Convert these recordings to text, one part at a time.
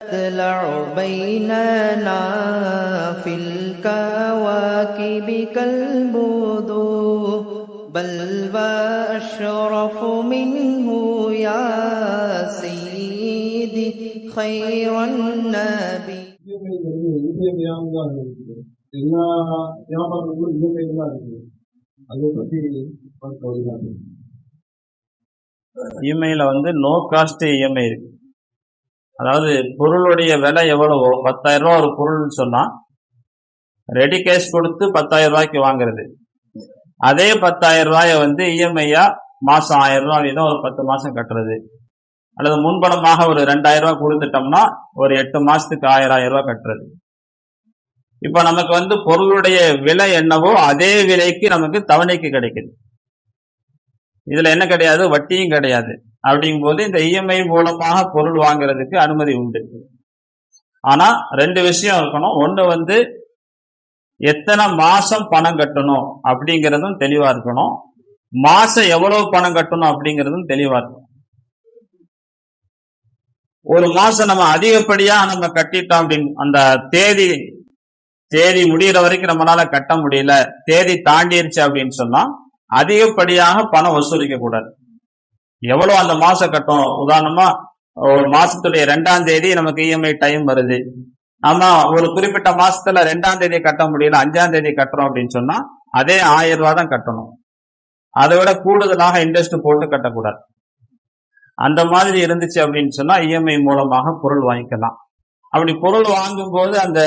تطلع بيننا في الكواكب كالبدور بل وأشرف منه يا سيدي خير النبي இயற்கையானதாக இருக்குது எல்லா வியாபாரங்களும் இயற்கையில் தான் இருக்குது அதை பற்றி பார்க்க வருகிறாங்க இஎம்ஐல வந்து நோ காஸ்ட் இஎம்ஐ இருக்கு அதாவது பொருளுடைய விலை எவ்வளவோ பத்தாயிரம் ரூபா ஒரு பொருள்னு சொன்னா ரெடி கேஷ் கொடுத்து பத்தாயிரம் ரூபாய்க்கு வாங்குறது. அதே பத்தாயிரம் ரூபாய வந்து இஎம்ஐயா மாசம் ஆயிரம் ரூபாய் வீதம் ஒரு பத்து மாசம் கட்டுறது. அல்லது முன்பணமாக ஒரு ரெண்டாயிரம் ரூபாய் கொடுத்துட்டோம்னா ஒரு எட்டு மாசத்துக்கு ஆயிரம் ஆயிரம் ரூபாய் கட்டுறது. இப்ப நமக்கு வந்து பொருளுடைய விலை என்னவோ அதே விலைக்கு நமக்கு தவணைக்கு கிடைக்குது. இதுல என்ன கிடையாது? வட்டியும் கிடையாது. அப்படிங்கும்போது இந்த இஎம்ஐ மூலமாக பொருள் வாங்குறதுக்கு அனுமதி உண்டு. ஆனா ரெண்டு விஷயம் இருக்கணும். ஒண்ணு வந்து எத்தனை மாசம் பணம் கட்டணும் அப்படிங்கிறதும் தெளிவா இருக்கணும். மாசம் எவ்வளவு பணம் கட்டணும் அப்படிங்கிறதும் தெளிவா இருக்கணும். ஒரு மாசம் நம்ம அதிகப்படியா நம்ம கட்டிட்டோம் அப்படின்னு அந்த தேதி தேதி முடிகிற வரைக்கும் நம்மளால கட்ட முடியல. தேதி தாண்டிருச்சு அப்படின்னு சொன்னா அதிகப்படியாக பணம் வசூலிக்க கூடாது. எவ்வளவு அந்த மாசம் கட்டும்? உதாரணமா ஒரு மாசத்துடைய ரெண்டாம் தேதி நமக்கு இஎம்ஐ டைம் வருது. நம்ம ஒரு குறிப்பிட்ட மாசத்துல ரெண்டாம் தேதி கட்ட முடியல அஞ்சாம் தேதி கட்டுறோம் அப்படின்னு சொன்னா அதே ஆயிரம் ரூபாய் தான் கட்டணும். அதை விட கூடுதலாக இன்ட்ரெஸ்ட் போட்டு கட்டக்கூடாது. அந்த மாதிரி இருந்துச்சு அப்படின்னு சொன்னா இஎம்ஐ மூலமாக பொருள் வாங்கிக்கலாம். அப்படி பொருள் வாங்கும் போது அந்த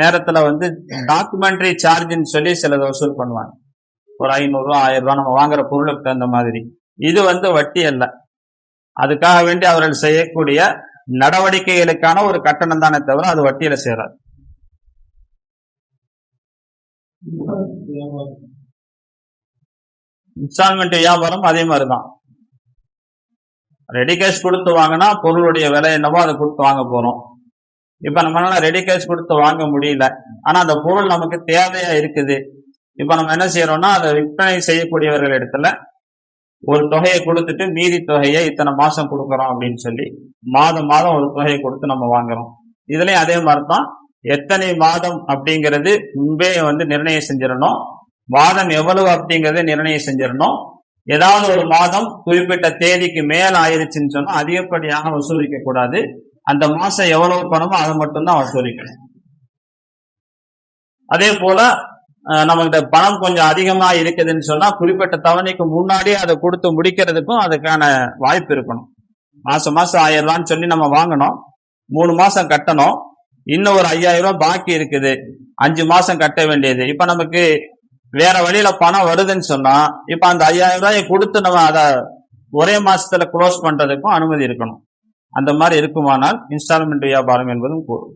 நேரத்துல வந்து டாக்குமெண்ட்ரி சார்ஜ்னு சொல்லி சிலதை வசூல் பண்ணுவாங்க. ஒரு ஐநூறு ரூபா ஆயிரம் ரூபாய் நம்ம வாங்குற பொருளுக்கு தகுந்த மாதிரி. இது வந்து வட்டி அல்ல. அதுக்காக வேண்டி அவர்கள் செய்யக்கூடிய நடவடிக்கைகளுக்கான ஒரு கட்டணம் தானே தவிர அது வட்டியில சேராது. இன்ஸ்டால்மெண்ட் வியாபாரம் அதே மாதிரிதான். ரெடி கேஷ் கொடுத்து வாங்கினா பொருளுடைய விலை என்னவோ அதை கொடுத்து வாங்க போறோம். இப்ப நம்மளால ரெடி கேஷ் கொடுத்து வாங்க முடியல. ஆனா அந்த பொருள் நமக்கு தேவையா இருக்குது. இப்ப நம்ம என்ன செய்யறோம்னா அதை விற்பனை செய்யக்கூடியவர்கள் இடத்துல ஒரு தொகையை கொடுத்துட்டு மீதி தொகையை இத்தனை மாசம் கொடுக்குறோம் அப்படின்னு சொல்லி மாதம் மாதம் ஒரு தொகையை கொடுத்து நம்ம வாங்குறோம். இதுலயும் அதே மாதிரி தான் எத்தனை மாதம் அப்படிங்கிறது முன்பே வந்து நிர்ணயம் செஞ்சிடணும். மாதம் எவ்வளவு அப்படிங்கறத நிர்ணயம் செஞ்சிடணும். ஏதாவது ஒரு மாதம் குறிப்பிட்ட தேதிக்கு மேல் ஆயிருச்சுன்னு சொன்னா அதிகப்படியாக வசூலிக்க கூடாது. அந்த மாசம் எவ்வளவு பணமோ அதை மட்டும்தான் வசூலிக்கணும். அதே போல நம்மகிட்ட பணம் கொஞ்சம் அதிகமா இருக்குதுன்னு சொன்னா குறிப்பிட்ட தவணைக்கு முன்னாடியே அதை கொடுத்து முடிக்கிறதுக்கும் அதுக்கான வாய்ப்பு இருக்கணும். மாசம் மாசம் ஆயிரம் ரூபான்னு சொல்லி நம்ம வாங்கணும். மூணு மாசம் கட்டணும். இன்னும் ஒரு ஐயாயிரம் ரூபாய் பாக்கி இருக்குது. அஞ்சு மாசம் கட்ட வேண்டியது. இப்ப நமக்கு வேற வழியில பணம் வருதுன்னு சொன்னா இப்ப அந்த ஐயாயிரம் ரூபாயை கொடுத்து நம்ம அதை ஒரே மாசத்துல க்ளோஸ் பண்றதுக்கும் அனுமதி இருக்கணும். அந்த மாதிரி இருக்குமானால் இன்ஸ்டால்மெண்ட் வியாபாரம் என்பதும் கூறும்